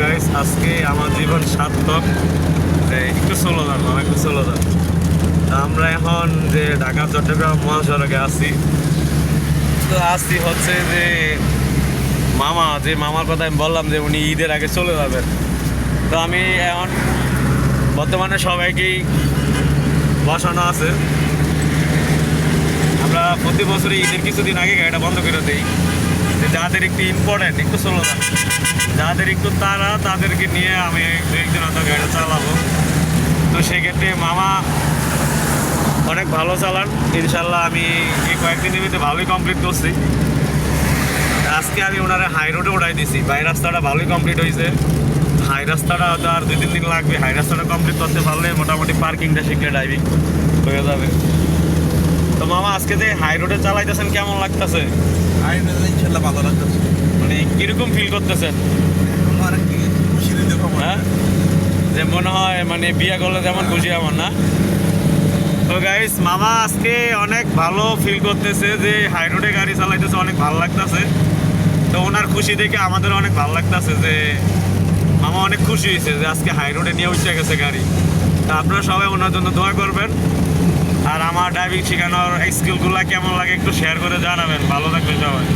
Guys আজকে আমার জীবন সার্থক। একটু ষোলো দাম আমার একটু দাম তা আমরা এখন যে ঢাকা, চট্টগ্রাম মহাসড়কে আছি। তো আসছি হচ্ছে যে মামা, যে মামার কথা আমি বললাম যে উনি ঈদের আগে চলে যাবেন। তো আমি এখন বর্তমানে সবাইকেই বসানো আছে। আমরা প্রতি বছরই ঈদের কিছুদিন আগে গাড়িটা বন্ধ করে দিই। যাদের একটু ইম্পর্টেন্ট একটু চলো না যাদের একটু তারা তাদেরকে নিয়ে আমি একজন হয়তো গাড়ি চালাবো। তো সেক্ষেত্রে মামা অনেক ভালো চালান। ইনশাল্লাহ আমি এই কয়েকদিনের ভিতরে ভালোই কমপ্লিট করছি। আজকে আমি ওনারা হাই রোডে উঠাই দিছি। বাই রাস্তাটা ভালোই কমপ্লিট হয়েছে। হাই রাস্তাটা হয়তো আর দুই তিন দিন লাগবে। হাই রাস্তাটা কমপ্লিট করতে পারলে মোটামুটি পার্কিংটা শিখলে ড্রাইভিং হয়ে যাবে। তো মামা আজকে যে হাই রোডে চালাইতেছেন কেমন লাগতেছে? হাই রোডে ইনশাল্লাহ ভালো লাগতেছে। মানে কীরকম ফিল করতেছেন আমার কি খুশি দিতে পারব হ্যাঁ যে মনে হয় মানে বিয়ে করলে যেমন খুশি আমার না। তো গাইস মামা আজকে অনেক ভালো ফিল করতেছে যে হাই রোডে গাড়ি চালাইতেছে, অনেক ভালো লাগতেছে। তো ওনার খুশি দেখে আমাদের অনেক ভালো লাগতেছে যে মামা অনেক খুশি হয়েছে যে আজকে হাই রোডে নিয়ে উঠে গেছে গাড়ি। তা আপনারা সবাই ওনার জন্য দোয়া করবেন। আর আমার ড্রাইভিং শেখানোর স্কিলগুলো কেমন লাগে একটু শেয়ার করে জানাবেন। ভালো থাকবেন সবাই।